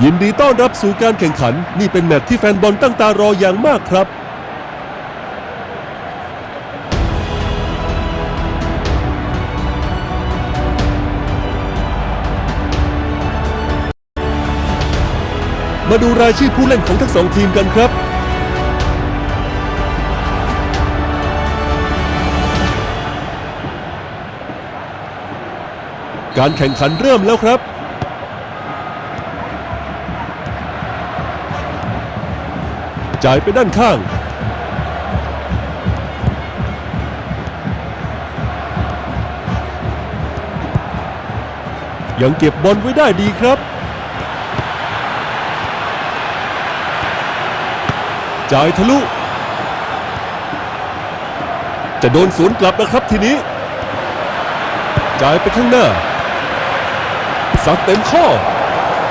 ยินดีต้อนรับสู่การแข่งขัน นี่เป็นแมตช์ที่แฟนบอลตั้งตารออย่างมากครับ มาดูรายชื่อผู้เล่นของทั้งสองทีมกันครับ การแข่งขันเริ่มแล้วครับ จ่ายไปด้านข้าง ยังเก็บบอลไว้ได้ดีครับ จ่ายทะลุ จะโดนสวนกลับนะครับทีนี้ จ่ายไปข้างหน้าสัดเต็มข้อ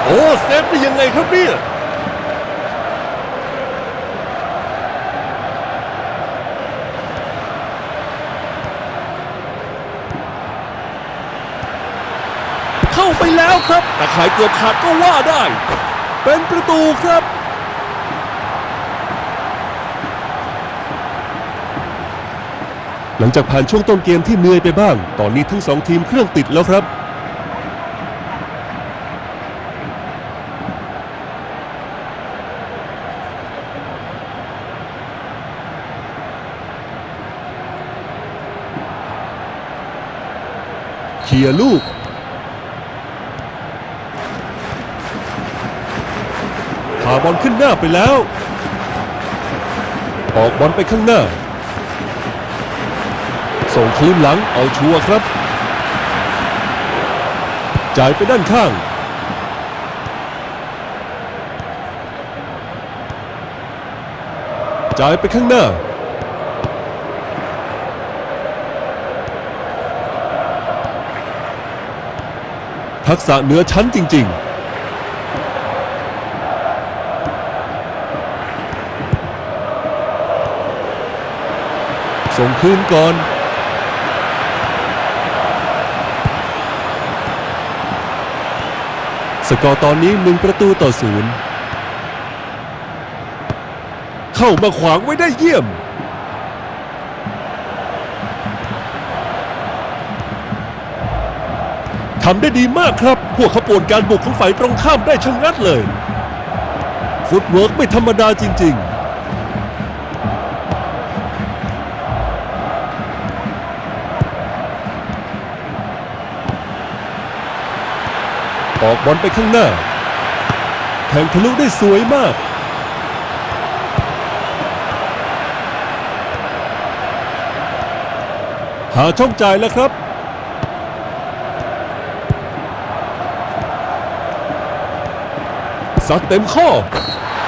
โอ้เซฟได้ยังไงครับเนี่ย ไปแล้วครับแต่ขายเกือบขาดก็ว่าได้ เป็นประตูครับหลังจากผ่านช่วงต้นเกมที่เหนื่อยไปบ้าง ตอนนี้ทั้งสองทีมเครื่องติดแล้วครับเคลียลูก พา บอลขึ้นหน้าไปแล้ว ออกบอลไปข้างหน้า ส่งคืนหลังเอาชัวร์ครับ จ่ายไปด้านข้างจ่ายไปข้างหน้า ทักษะเหนือชั้นจริง ๆ ส่งคืนก่อนสกอร์ตอนนี้หนึ่งประตูต่อศูนย์เข้ามาขวางไว้ได้เยี่ยม ทำได้ดีมากครับ พวกเขาปวนการบุกของฝ่ายตรงข้ามได้ชะงัดเลย ฟุตเวิร์กไม่ธรรมดาจริง ๆ ออกบอลไปข้างหน้าแทงทะลุได้สวยมาก หาช่องจ่ายแล้วครับ สัดเต็มข้อ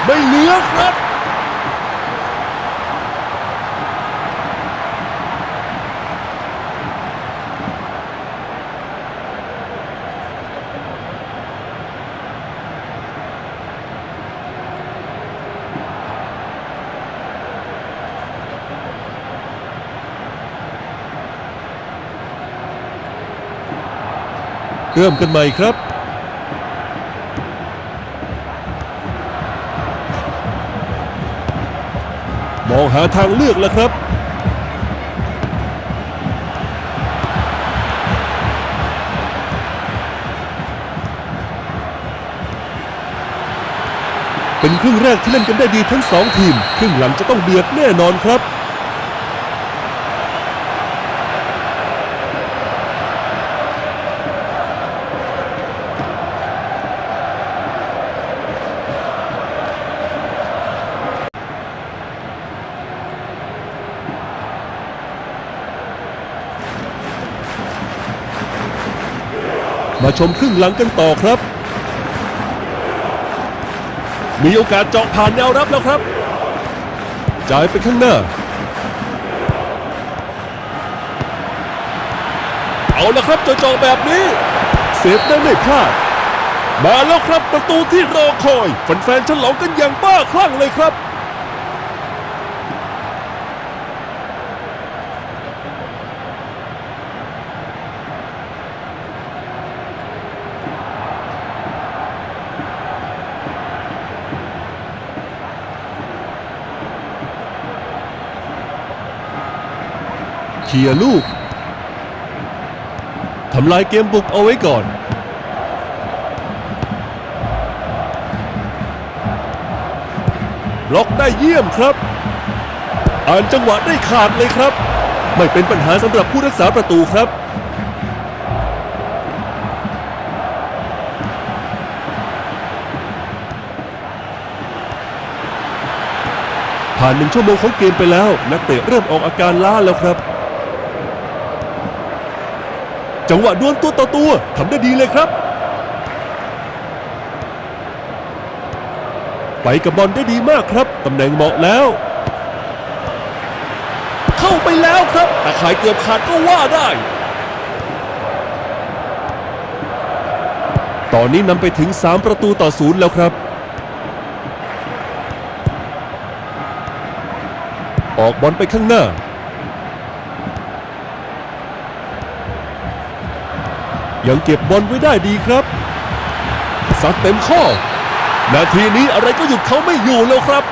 ไม่เหลือครับ เริ่มกันใหม่ครับ มองหาทางเลือกแล้วครับ เป็นครึ่งแรกที่เล่นกันได้ดีทั้งสองทีม ครึ่งหลังจะต้องเดือดแน่นอนครับ มาชมครึ่งหลังกันต่อครับ มีโอกาสเจาะผ่านแนวรับแล้วครับ จ่ายไปข้างหน้า เอาละครับเจาะๆแบบนี้ เซฟได้ไม่พลาด มาแล้วครับประตูที่รอคอยแฟนๆฉลองกันอย่างบ้าคลั่งเลยครับ ลียร์ลูกทำลายเกมบุกเอาไว้ก่อนบล็อกได้เยี่ยมครับ อ่านจังหวะได้ขาดเลยครับ ไม่เป็นปัญหาสำหรับผู้รักษาประตูครับผ่านหนึ่งชั่วโมงของเกมไปแล้ว นักเตะเริ่มออกอาการล้าแล้วครับ จังหวะดวลตัวต่อตัวทำได้ดีเลยครับ ไปกับบอลได้ดีมากครับตำแหน่งเหมาะแล้ว เข้าไปแล้วครับแต่ขายเกือบขาดก็ว่าได้ ตอนนี้นำไปถึง 3 ประตูต่อศูนย์แล้วครับ ออกบอลไปข้างหน้า ยังเก็บบอลไว้ได้ดีครับซัดเต็มข้อ นาทีนี้อะไรก็หยุดเขาไม่อยู่แล้วครับ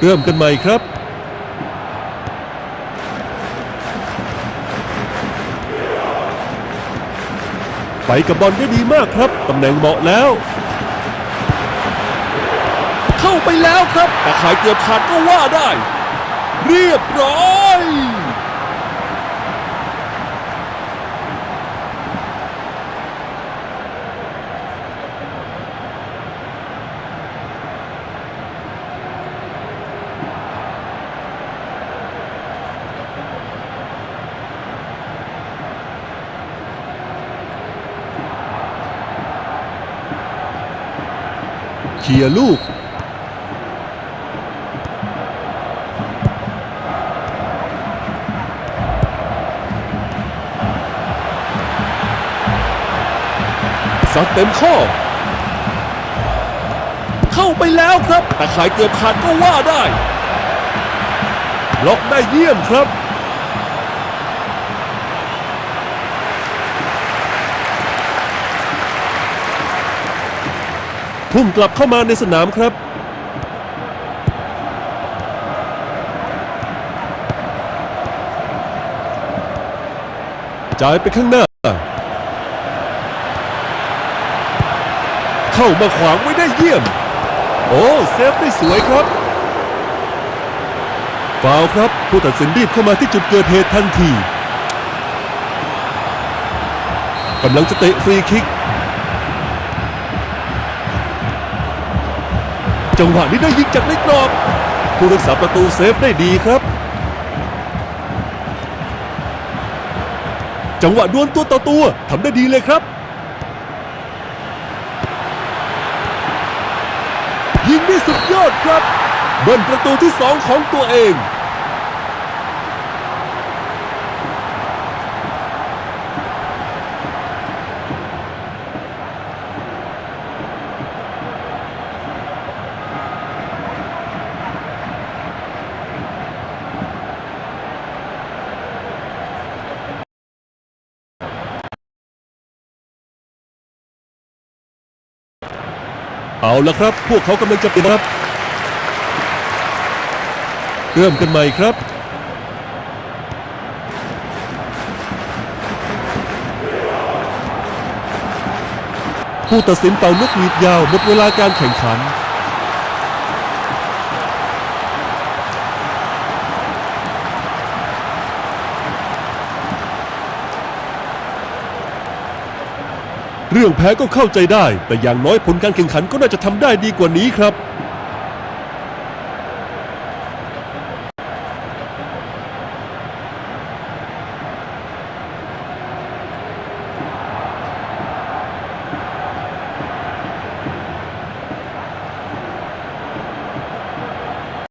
เริ่มกันใหม่ครับ ไปกับบอลได้ดีมากครับ ตำแหน่งเหมาะแล้ว เข้าไปแล้วครับแต่ขายเกือบขาดก็ว่าได้ เรียบร้อย เคลียร์ลูก สัดเต็มข้อ เข้าไปแล้วครับ แต่ขายเกือบขาดก็ว่าได้ ล็อกได้เยี่ยมครับ พุ่งกลับเข้ามาในสนามครับ จ่ายไปข้างหน้า เข้ามาขวางไว้ได้เยี่ยม โอ้เซฟได้สวยครับฟาวครับ ผู้ตัดสินรีบเข้ามาที่จุดเกิดเหตุทันทีกำลังจะเตะฟรีคิก จังหวะนี้ได้ยิงจากในกรอบผู้รักษาประตูเซฟได้ดีครับ จังหวะดวลตัวต่อตัวทำได้ดีเลยครับ ยิงได้สุดยอดครับเบิ้ลประตูที่สองของตัวเอง เอาละครับ พวกเขากำลังจะเปิดรับ เริ่มกันใหม่ครับ ผู้ตัดสินเป่านกหวีดยาวหมดเวลาการแข่งขัน เรื่องแพ้ก็เข้าใจได้ แต่อย่างน้อยผลการแข่งขันก็น่าจะทำได้ดีกว่านี้ครับ